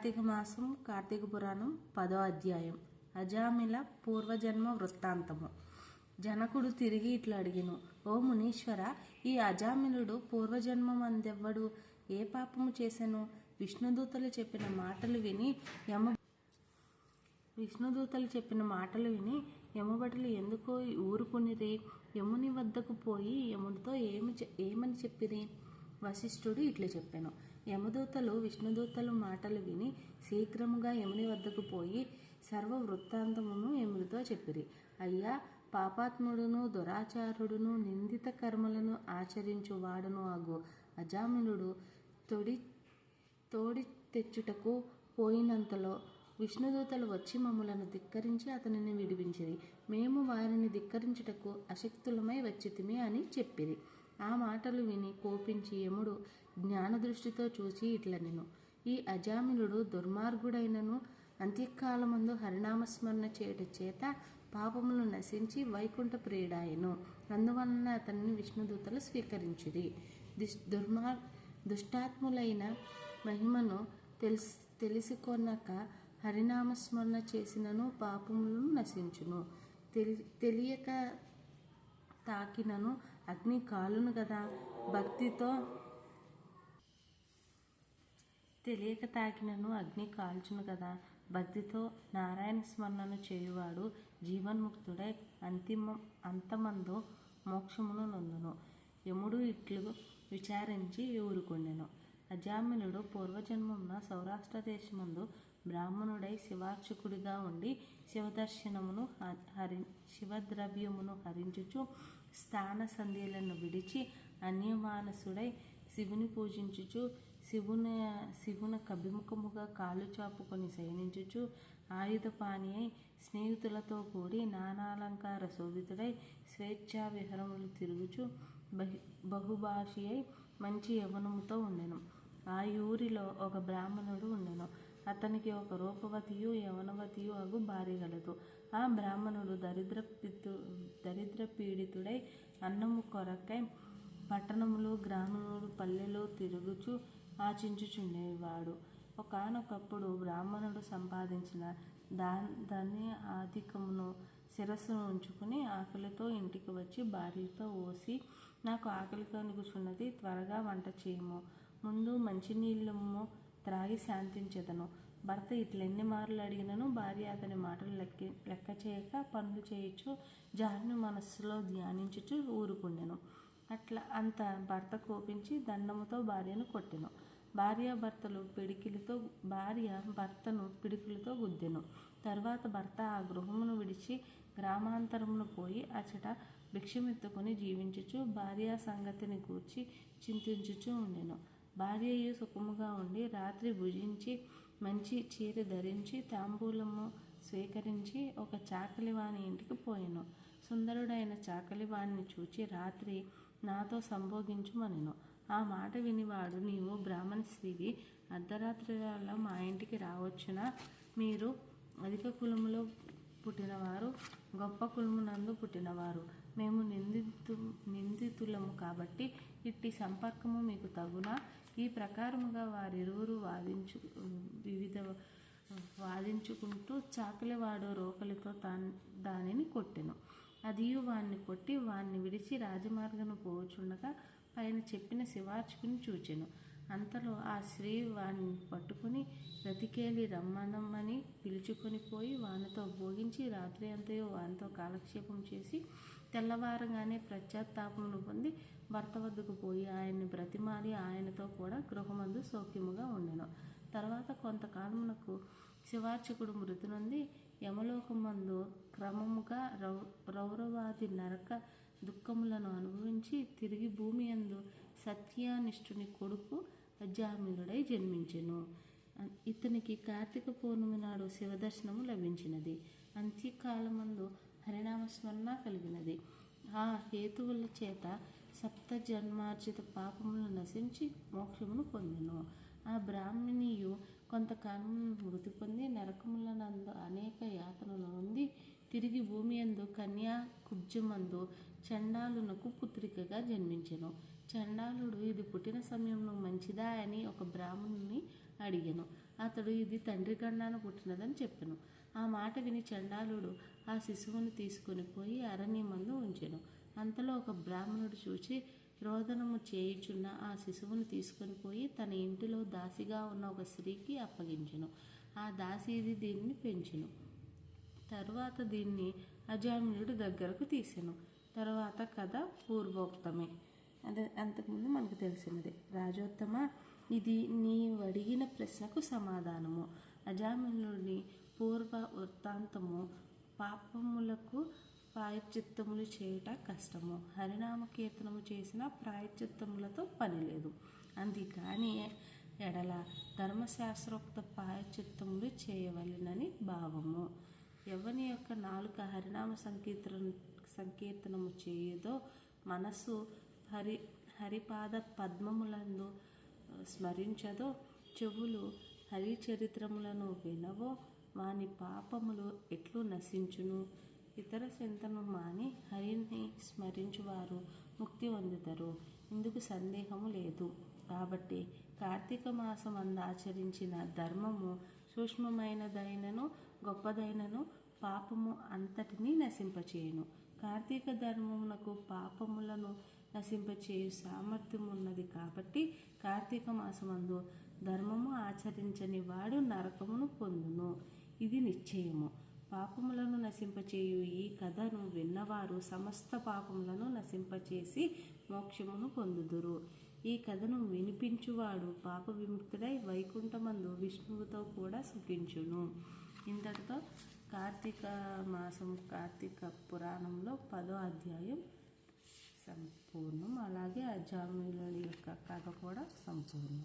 కార్తీక మాసం కార్తీక పురాణం పదో అధ్యాయం. అజామిల పూర్వజన్మ వృత్తాంతము. జనకుడు తిరిగి ఇట్లా అడిగిను ఓ మునీశ్వర ఈ అజామిలుడు పూర్వజన్మం అందెవ్వడు ఏ పాపము చేశాను విష్ణుదూతలు చెప్పిన మాటలు విని యమ విష్ణుదూతలు చెప్పిన మాటలు విని యమభటులు ఎందుకో ఊరుకునిరి? యముని వద్దకు పోయి యమునితో ఏమి ఏమని చెప్పిరి? వశిష్ఠుడు ఇట్లు చెప్పాను. యమదూతలు విష్ణుదూతలు మాటలు విని శీఘ్రముగా యముని వద్దకు పోయి సర్వ వృత్తాంతమును యమునితో చెప్పిరి. అయ్యా పాపాత్ముడును దురాచారుడును నిందిత కర్మలను ఆచరించువాడును అగు అజామినుడు తొడి తోడి తెచ్చుటకు పోయినంతలో విష్ణుదూతలు వచ్చి మమ్మలను ధిక్కరించి అతనిని విడిపించిరి. మేము వారిని ధిక్కరించుటకు అశక్తులమై వచ్చితిమి అని చెప్పిరి. ఆ మాటలు విని కోపించి యముడు జ్ఞానదృష్టితో చూసి ఇట్ల నేను ఈ అజామినుడు దుర్మార్గుడైనను అంత్యకాలమందు హరినామస్మరణ చేయట చేత పాపములు నశించి వైకుంఠ ప్రియుడాయను. అందువలన అతన్ని విష్ణుదూతలు స్వీకరించిరి దుష్ దుర్మార్ దుష్టాత్ములైన మహిమను తెలిసి తెలిసికొనక హరినామస్మరణ చేసినను పాపములను నశించును. తెలి తెలియక తాకినను అగ్ని కాలును కదా భక్తితో తెలియక తాకినను అగ్ని కాల్చును కదా భక్తితో నారాయణ స్మరణను చేయువాడు జీవన్ముక్తుడై అంతిమ అంతమందు మోక్షమును నొందును. యముడు ఇట్లు విచారించి ఊరుకుండెను. అజామినుడు పూర్వజన్మమున సౌరాష్ట్ర దేశమందు బ్రాహ్మణుడై శివార్చకుడిగా ఉండి శివదర్శనమును హరి శివద్రవ్యమును హరించుచు స్థాన సంధ్యలను విడిచి అన్యమానసుడై శివుని పూజించుచు శివుని శివున కభిముఖముగా కాలు చాపుకొని శయనించుచు ఆయుధపాణి అయి స్నేహితులతో కూడి నానాలంకార శోభితుడై స్వేచ్ఛా విహరములు తిరుగుచు బహి బహుభాషి అయి మంచి యవనముతో ఉండెను. ఆ ఊరిలో ఒక బ్రాహ్మణుడు ఉండెను. అతనికి ఒక రూపవతియు యవనవతియు అగు భార్య గలదు. ఆ బ్రాహ్మణుడు దరిద్ర పితు దరిద్ర పీడితుడై అన్నము కొరకై పట్టణములు గ్రామములు పల్లెలు తిరుగుచు ఆచించుచుండేవాడు. ఒకానొకప్పుడు బ్రాహ్మణుడు సంపాదించిన దా దాన్ని ఆధికమును శిరస్సును ఉంచుకుని ఆకలితో ఇంటికి వచ్చి భార్యతో ఓసి నాకు ఆకలితో నిగుచున్నది త్వరగా వంట చేయము. ముందు మంచినీళ్ళము త్రాగి శాంతించదను. భర్త ఇట్లెన్ని మార్లు అడిగినను భార్య అతని మాటలు లెక్క లెక్క చేయక పనులు చేయొచ్చు జారిని మనస్సులో ధ్యానించుచు ఊరుకుండెను. అట్లా అంత భర్త కోపించి దండముతో భార్యను కొట్టెను. భార్య భర్తలు పిడికిలతో భార్య భర్తను పిడికిలతో గుద్దెను. తర్వాత భర్త ఆ గృహమును విడిచి గ్రామాంతరమును పోయి అచట భిక్షమెత్తుకొని జీవించుచు భార్య సంగతిని గూర్చి చింతించుచూ ఉండెను. భార్యయు సుఖముగా ఉండి రాత్రి భుజించి మంచి చీర ధరించి తాంబూలము స్వీకరించి ఒక చాకలివాని ఇంటికి పోయాను. సుందరుడైన చాకలివాణ్ణి చూచి రాత్రి నాతో సంభోగించుమనెను ఆ మాట వినివాడు నీవు బ్రాహ్మణ స్త్రీవి అర్ధరాత్రి వేళ మా ఇంటికి రావచ్చునా? మీరు అధిక కులములో పుట్టినవారు గొప్ప కులమునందు పుట్టినవారు. మేము నిందితు నిందితులము కాబట్టి ఇట్టి సంపర్కము మీకు తగునా? ఈ ప్రకారముగా వారిరువురు వాదించు వివిధ వాదించుకుంటూ చాకలివాడు రోకలితో తాన్ దానిని కొట్టెను. అదియు వాణ్ణి కొట్టి వాణ్ణి విడిచి రాజమార్గను పోచుండగా పైన చెప్పిన శివార్చుకుని చూచెను. అంతలో ఆ స్త్రీ వాణ్ణి పట్టుకుని రతికేలి రమ్మనమ్మని పిలుచుకొని పోయి వానితో భోగించి రాత్రి అంతయో వానితో కాలక్షేపం చేసి తెల్లవారగానే ప్రత్యాత్తాపమును పొంది భర్త వద్దకు పోయి ఆయన్ని బ్రతిమాలి ఆయనతో కూడా గృహమందు సౌఖ్యముగా ఉండెను. తర్వాత కొంతకాలమునకు శివార్చకుడు మృతి నొంది యమలోకమందు క్రమముగా రౌ రౌరవాది నరక దుఃఖములను అనుభవించి తిరిగి భూమి అందు సత్యానిష్ఠుని కొడుకు అజామినుడై జన్మించెను. ఇతనికి కార్తీక పౌర్ణమి నాడు శివదర్శనము లభించినది. అంత్యకాలమందు హరినామస్మరణ కలిగినది. ఆ హేతువుల చేత సప్త జన్మార్జిత పాపములు నశించి మోక్షమును పొందెను. ఆ బ్రాహ్మణియు కొంతకాలం మృతి పొంది నరకములనందు అనేక యాతనలు ఉంది తిరిగి భూమి అందు కన్యా కుబ్జమందు చండాలునకు పుత్రికగా జన్మించెను. చండాలుడు ఇది పుట్టిన సమయంలో మంచిదా అని ఒక బ్రాహ్మణుని అడిగాను. అతడు ఇది తండ్రి గండాన పుట్టినదని చెప్పెను. ఆ మాట విని చండాలుడు ఆ శిశువును తీసుకుని పోయి అరణ్యమందు ఉంచెను. అంతలో ఒక బ్రాహ్మణుడు చూచి రోదనము చేయుచున్న ఆ శిశువును తీసుకొని పోయి తన ఇంటిలో దాసిగా ఉన్న ఒక స్త్రీకి అప్పగించెను. ఆ దాసి ఇది దీన్ని పెంచెను. తర్వాత దీన్ని అజామినుడు దగ్గరకు తీసెను. తర్వాత కథ పూర్వోక్తమే. అదే అంతకుముందు మనకు తెలిసినదే. రాజోత్తమ ఇది నీవు అడిగిన ప్రశ్నకు సమాధానము. అజామిలుని పూర్వ వృత్తాంతము పాపములకు ప్రాయచిత్తములు చేయుట కష్టము. హరినామ కీర్తనము చేసిన ప్రాయచిత్తములతో పని లేదు అందుకని ఎడల ధర్మశాస్త్రోక్త ప్రాయచిత్తములు చేయవలెనని భావము. ఎవని యొక్క నాలుక హరినామ సంకీర్తన సంకీర్తనము చేయుదో మనసు హరి హరిపాద పద్మములందు స్మరించదో? చెవులు హరి చరిత్రములను వినవో? వాని పాపములు ఎట్లు నశించును? ఇతర చింతను మాని హరిని స్మరించువారు ముక్తి పొందుతారు ఇందుకు సందేహము లేదు. కాబట్టి కార్తీక మాసం అంద ఆచరించిన ధర్మము సూక్ష్మమైనదైనను గొప్పదైనను పాపము అంతటినీ నశింపచేయును. కార్తీక ధర్మమునకు పాపములను నశింపచేయు సామర్థ్యం ఉన్నది కాబట్టి కార్తీక మాసమందు ధర్మము ఆచరించని వాడు నరకమును పొందును. ఇది నిశ్చయము. పాపములను నశింపచేయు ఈ కథను విన్నవారు సమస్త పాపములను నశింపచేసి మోక్షమును పొందుదురు. ఈ కథను వినిపించువాడు పాప విముక్తుడై వైకుంఠమందు విష్ణువుతో కూడా సుఖించును. ఇంతటితో కార్తీక మాసం కార్తీక పురాణంలో పదో అధ్యాయం సంపూర్ణం. అలాగే అజామిల యొక్క కథ కూడా సంపూర్ణం.